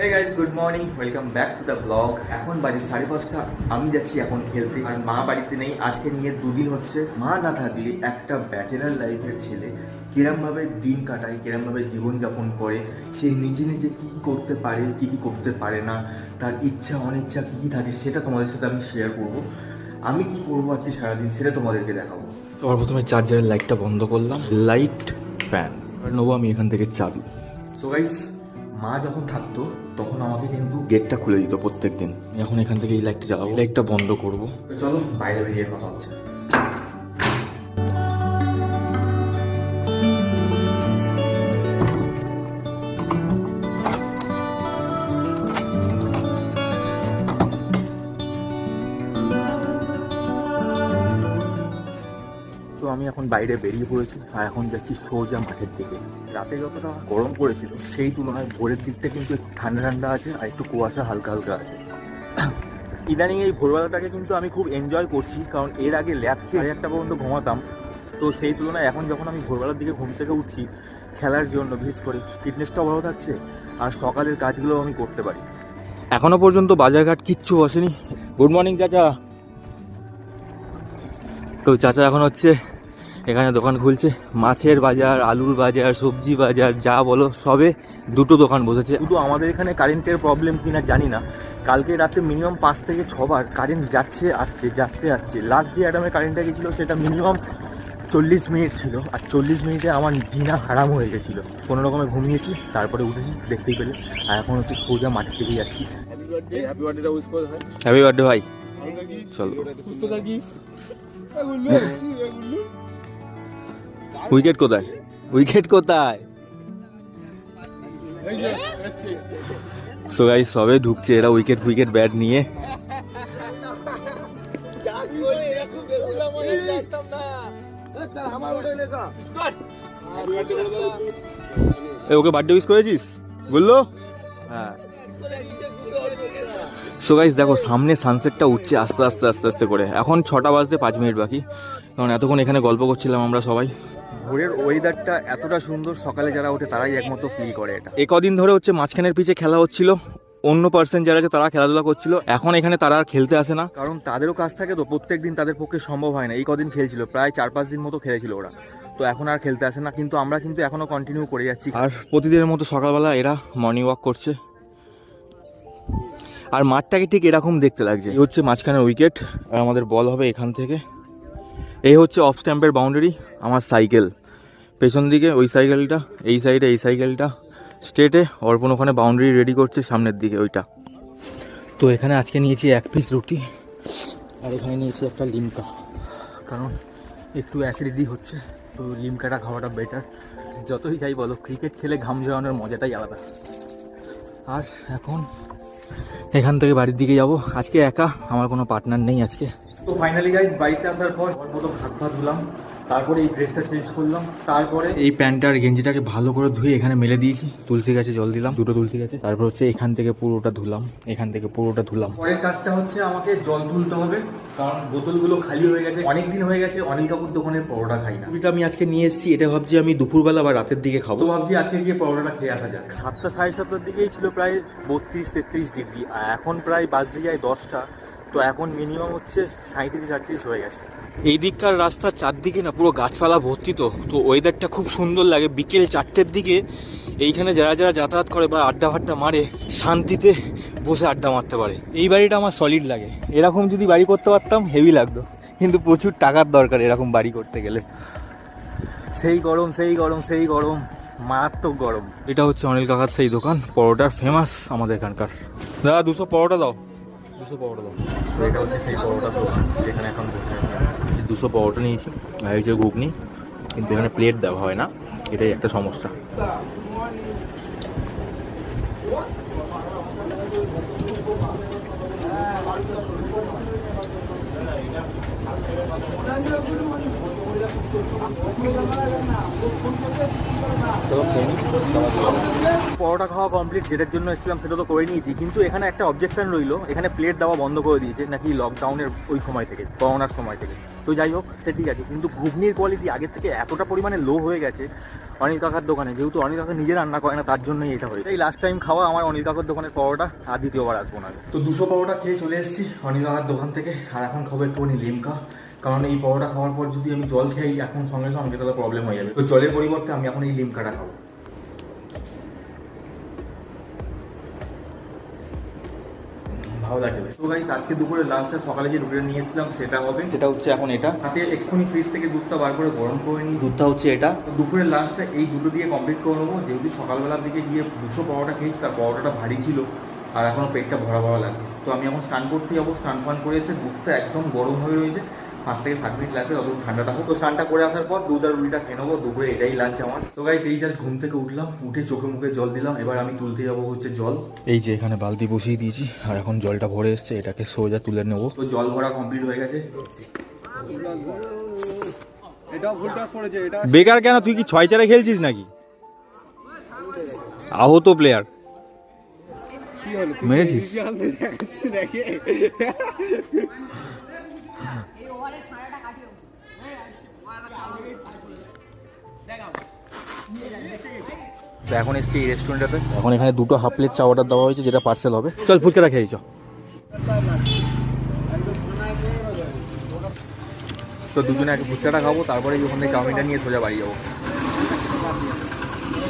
Hey guys good morning welcome back to the blog এখন বাজে সাড়ে পাঁচটা। আমি যাচ্ছি এখন খেলতে। আর মা বাড়িতে নেই। আজকে নিয়ে দুদিন হচ্ছে মা না থাকলে একটা ব্যাচেলার লাইফের ছেলে কিরমভাবে দিন কাটায় কিরমভাবে জীবনযাপন করে সে নিজে নিজে কী করতে পারে কী কী করতে পারে না তার ইচ্ছা অনিচ্ছা কী কী থাকে সেটা তোমাদের সাথে আমি শেয়ার করব। আমি কি করব আজকে সারাদিন সেটা তোমাদেরকে দেখাবো। সবার প্রথমে চার্জারের লাইটটা বন্ধ করলাম। লাইট ফ্যান নেব আমি এখান থেকে চাবি। সো গাইস মা যখন থাকতো তখন আমাকে কিন্তু গেটটা খুলে দিত প্রত্যেকদিন। এখন এখান থেকে এই লাইটটা জ্বালাবো। লাইটটা বন্ধ করব। চলো বাইরে বেরিয়ে কথা হচ্ছে। এখন বাইরে বেরিয়ে পড়েছি আর এখন যাচ্ছি সোজা মাঠের দিকে। রাতে যতটা গরম পড়েছিল, সেই তুলনায় ভোরের দিকটা কিন্তু একটু ঠান্ডা ঠান্ডা আছে আর একটু কুয়াশা হালকা হালকা আছে। ইদানিং এই ভোরবেলাটাকে কিন্তু আমি খুব এনজয় করছি, কারণ এর আগে ল্যাব সাড়ে একটা পর্যন্ত ঘুমাতাম। তো সেই তুলনায় এখন যখন আমি ভোরবেলার দিকে ঘুম থেকে উঠছি, খেলার জন্য, বিশেষ করে ফিটনেসটাও ভালো থাকছে আর সকালের কাজগুলোও আমি করতে পারি। এখনও পর্যন্ত বাজারঘাট কিচ্ছু বসেনি। গুড মর্নিং চাচা। তো চাচা এখন হচ্ছে এখানে দোকান খুলছে। মাছের বাজার আলুর বাজার সবজি বাজার যা বলো সবে দুটো দোকান বসেছে। শুধু আমাদের এখানে কারেন্টের প্রবলেম কিনা জানি না। কালকে রাতে মিনিমাম পাঁচ থেকে ছবার কারেন্ট যাচ্ছে আসছে যাচ্ছে আসছে। লাস্ট যে অ্যাডামে কারেন্টটা গেছিল সেটা মিনিমাম চল্লিশ মিনিট ছিল। আর চল্লিশ মিনিটে আমার জিনা হারাম হয়ে গেছিল। কোনো রকমে ঘুমিয়েছি তারপরে উঠেছি দেখতেই পেলে। আর এখন হচ্ছে সোজা মাঠের দিকে যাচ্ছি। হ্যাপি বার্থডে ভাই। চলো। উইকেট কোথায়? উইকেট কোথায়? সো গাইস সবে ঢুকছে এরা উইকেট উইকেট ব্যাট নিয়ে। ওকে বার্থডে উইশ করেছিস? বলল? হ্যাঁ। সো গাইস দেখো সামনে সানসেটটা উঠছে আস্তে আস্তে আস্তে আস্তে করে। এখন ছটা বাজতে পাঁচ মিনিট বাকি। কারণ এতক্ষণ এখানে গল্প করছিলাম আমরা সবাই। ভোরের ওয়েদারটা এতটা সুন্দর সকালে যারা ওঠে তারাই একমাত্র ফিল করে এটা। এ কদিন ধরে হচ্ছে মাঝখানের পিছে খেলা হচ্ছিল অন্য পার্সেন্ট যারা আছে তারা খেলাধুলা করছিল এখন এখানে তারা আর খেলতে আসে না। কারণ তাদেরও কাজ থাকে তো প্রত্যেক দিন তাদের পক্ষে সম্ভব হয় না। এই কদিন খেলছিল প্রায় চার পাঁচ দিন মতো খেলেছিল ওরা। তো এখন আর খেলতে আসে না কিন্তু আমরা কিন্তু এখনও কন্টিনিউ করে যাচ্ছি। আর প্রতিদিনের মতো সকালবেলা এরা মর্নিং ওয়াক করছে। আর মাঠটাকে ঠিক এরকম দেখতে লাগছে। এই হচ্ছে মাঝখানের উইকেট আর আমাদের বল হবে এখান থেকে। এই হচ্ছে অফ স্ট্যাম্পের বাউন্ডারি আমার সাইকেল পেছন দিকে ওই সাইকেলটা এই সাইডে এই সাইকেলটা স্টেটে অর্পণ ওখানে বাউন্ডারি রেডি করছে সামনের দিকে ওইটা। তো এখানে আজকে নিয়েছি এক পিস রুটি, আর এখানে নিয়েছি একটা লিমকা। কারণ একটু অ্যাসিডিটি হচ্ছে, তো লিমকাটা খাওয়াটা বেটার যতই যাই বলো ক্রিকেট খেলে ঘাম জড়ানোর মজাটাই আলাদা। আর এখন এখান থেকে বাড়ির দিকে যাব। আজকে একা, আমার কোনো পার্টনার নেই আজকে। তো ফাইনালি গাইজ বাড়িতে আসার পর মতো ভাত ভাত ধুলাম তারপরে এই ড্রেসটা চেঞ্জ করলাম তারপরে এই প্যান্টটা আর গেঞ্জিটাকে ভালো করে ধুয়ে এখানে মেলে দিয়েছি। তুলসী গাছে জল দিলাম দুটো তুলসী গাছে। তারপর হচ্ছে এখান থেকে পুরোটা ধুলাম এখান থেকে পুরোটা ধুলাম। পরের কাজটা হচ্ছে আমাকে জল তুলতে হবে কারণ বোতলগুলো খালি হয়ে গেছে অনেক দিন হয়ে গেছে অনিল কাপুর দোকানের পরোটা খাই না। আমি আজকে নিয়ে এসেছি এটা ভাবছি আমি দুপুরবেলা বা রাতের দিকে খাব। তো ভাবছি আজকে গিয়ে পরোটাটা খেয়ে আসা যাক। সাতটা সাড়ে সাতটার দিকেই ছিল প্রায় বত্রিশ তেত্রিশ ডিগ্রি আর এখন প্রায় বাজতে যায় দশটা। তো এখন মিনিমাম হচ্ছে সাঁত্রিশ আটত্রিশ হয়ে গেছে। এই দিককার রাস্তার চারদিকে না পুরো গাছপালা ভর্তি তো। তো ওয়েদারটা খুব সুন্দর লাগে। বিকেল চারটের দিকে এইখানে যারা যারা যাতায়াত করে বা আড্ডা ফাড্ডা মারে শান্তিতে বসে আড্ডা মারতে পারে। এই বাড়িটা আমার সলিড লাগে। এরকম যদি বাড়ি করতে পারতাম হেভি লাগতো। কিন্তু প্রচুর টাকার দরকার এরকম বাড়ি করতে গেলে। সেই গরম সেই গরম সেই গরম। মারাত্মক গরম। এটা হচ্ছে অনিল কাকার সেই দোকান। পরোটার ফেমাস আমাদের এখানকার। দাদা দুশো পরোটা দাও। দুশো পরোটা দাও। সেই পরোটা যেখানে এখন দুশো পরোটা নিয়েছি, আর এই যে ঘুগনি, কিন্তু এখানে প্লেট দেওয়া হয় না, এটাই একটা সমস্যা চলো খেয়ে নিই, তারপর বেরোবো। পরোটা খাওয়া কমপ্লিট যেটার জন্য এসেছিলাম সেটা তো করে নিয়েছি। কিন্তু এখানে একটা অবজেকশন রইল, এখানে প্লেট দেওয়া বন্ধ করে দিয়েছে, নাকি লকডাউনের ওই সময় থেকে, করোনার সময় থেকে। তো যাই হোক, সে ঠিক আছে, কিন্তু ঘুগনির কোয়ালিটি আগের থেকে এতটা পরিমাণে লো হয়ে গেছে অনিল কাকার দোকানে, যেহেতু অনিল কাকা নিজে রান্না করে না, তার জন্যই এটা হয়েছে। এই লাস্ট টাইম খাওয়া আমার অনিল কাকার দোকানের পরোটা, আর দ্বিতীয়বার আসব না। তো দুশো পরোটা খেয়ে চলে এসেছি অনিল কাকার দোকান থেকে, আর এখন খাব একটুখানি লিমকা। কারণ এই পরোটা খাওয়ার পর যদি আমি জল খাই এখন সঙ্গে সঙ্গে, তাহলে প্রবলেম হয়ে যাবে। তো জলের পরিবর্তে আমি এখন এই লিমকাটা খাব। ভালো লাগে তো গাইস আজকে দুপুরে লাঞ্চটা সকালে যে রুটিটা নিয়ে এসেছিলাম সেটা হবে। সেটা হচ্ছে এখন এটা। হাতে এক্ষুনি ফ্রিজ থেকে দুধটা বার করে গরম করে নিই দুধটা হচ্ছে এটা। দুপুরের লাঞ্চটা এই দুটো দিয়ে কমপ্লিট করে নেব। যেহেতু সকালবেলার দিকে গিয়ে দুশো পরোটা খেয়েছি তার পরোটাটা ভারী ছিল আর এখনও পেটটা ভরা ভরা লাগছে। তো আমি এখন স্নান করতে যাব। স্নান ফান করে এসে দুধটা একদম গরম হয়ে রয়েছে। পাঁচ থেকে সাত মিনিট লাগবে তত ঠান্ডাটা হোক তো স্নানটা করে আসার পর দুধ আর রুটিটা খেয়ে নেব দুপুরে এটাই লাঞ্চ আমার। তো গাইস এই জাস্ট ঘুম থেকে উঠলাম উঠে চোখে মুখে জল দিলাম এবার আমি তুলতে যাব হচ্ছে জল। এই যে এখানে বালতি বসিয়ে দিয়েছি আর এখন জলটা ভরে এসছে এটাকে সোজা তুলে নেব। তো জল ভরা কমপ্লিট হয়ে গেছে। বেকার কেন? তুই কি ছয় চারে খেলছিস নাকি? আহত প্লেয়ার কি মেরেছিস? নিজে আনতে দেখাচ্ছিস দেখে তো এখন এসছি এই রেস্টুরেন্টটাতে এখন এখানে দুটো হাফ প্লেট চা অর্ডার দেওয়া হয়েছে যেটা পার্সেল হবে। চল ফুচকাটা খেয়েছ তো দুজনে আগে ফুচকাটা খাব তারপরে ওখান থেকে চাউমিনটা নিয়ে সোজা বাড়ি যাব।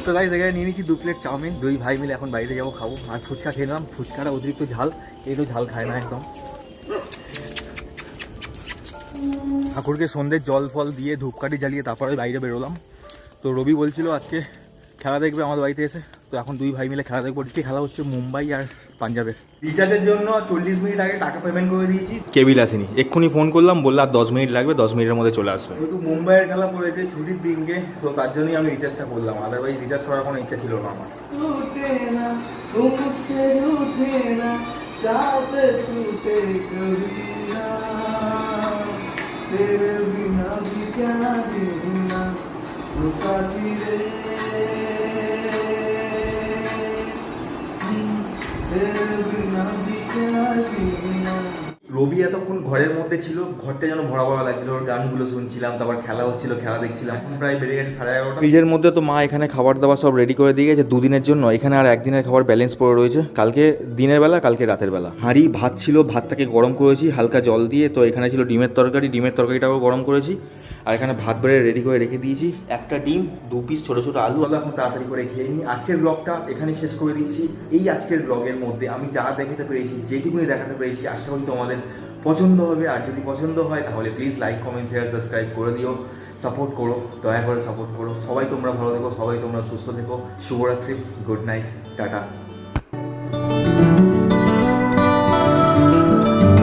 তো গাইজ এখানে নিয়ে নিচ্ছি দু প্লেট চাউমিন। দুই ভাই মিলে এখন বাড়িতে যাব খাব। আর ফুচকা খেয়ে নিলাম। ফুচকাটা অতিরিক্ত ঝাল এই তো ঝাল খায় না একদম। ঠাকুরকে সন্ধ্যের জল ফল দিয়ে ধূপকাঠি জ্বালিয়ে তারপরে বাইরে বেরোলাম। তো রবি বলছিল আজকে খেলা দেখবে আমাদের বাড়িতে এসে। তো এখন দুই ভাই মিলে খেলা দেখব। আজকে খেলা হচ্ছে মুম্বাই আর পাঞ্জাবের। রিচার্জের জন্য চল্লিশ মিনিট আগে টাকা পেমেন্ট করে দিয়েছি। কেবিল আসেনি। এক্ষুনি ফোন করলাম বলল আর দশ মিনিট লাগবে দশ মিনিটের মধ্যে চলে আসবে। কিন্তু মুম্বাইয়ের খেলা পড়েছে ছুটির দিনকে তো তার জন্যই আমি রিচার্জটা করলাম। আদারওয়াইজ রিচার্জ করার কোনো ইচ্ছা ছিল না আমার। রবি এতক্ষণ ঘরের মধ্যে ছিল ঘরটা যেন ভরা ভরা লাগছিল ওর গানগুলো শুনছিলাম তারপর খেলা হচ্ছিল খেলা দেখছিলাম এখন প্রায় বেড়ে গেছে সাড়ে এগারোটা। ফ্রিজের মধ্যে তো মা এখানে খাবার দাবার সব রেডি করে দিয়ে গেছে দুদিনের জন্য এখানে আর একদিনের খাবার ব্যালেন্স পড়ে রয়েছে কালকে দিনের বেলা কালকে রাতের বেলা। হাঁড়ি ভাত ছিল ভাতটাকে গরম করেছি হালকা জল দিয়ে তো এখানে ছিল ডিমের তরকারি ডিমের তরকারিটাও গরম করেছি। আর এখানে ভাত বেড়ে রেডি করে রেখে দিয়েছি। একটা ডিম, দু পিস ছোটো ছোটো আলু। আলু এখন তাড়াতাড়ি করে খেয়ে নিই। আজকের ব্লগটা এখানে শেষ করে দিচ্ছি। এই আজকের ব্লগের মধ্যে আমি যা দেখাতে পেরেছি, যেটুকুনি দেখাতে পেরেছি, আশা করি তোমাদের পছন্দ হবে। আর যদি পছন্দ হয়, তাহলে please like comment share subscribe করে দিও। সাপোর্ট করো, দয়া করে সাপোর্ট করো। সবাই তোমরা ভালো থেকো, সবাই তোমরা সুস্থ থেকো। শুভরাত্রি গুড নাইট টাটা।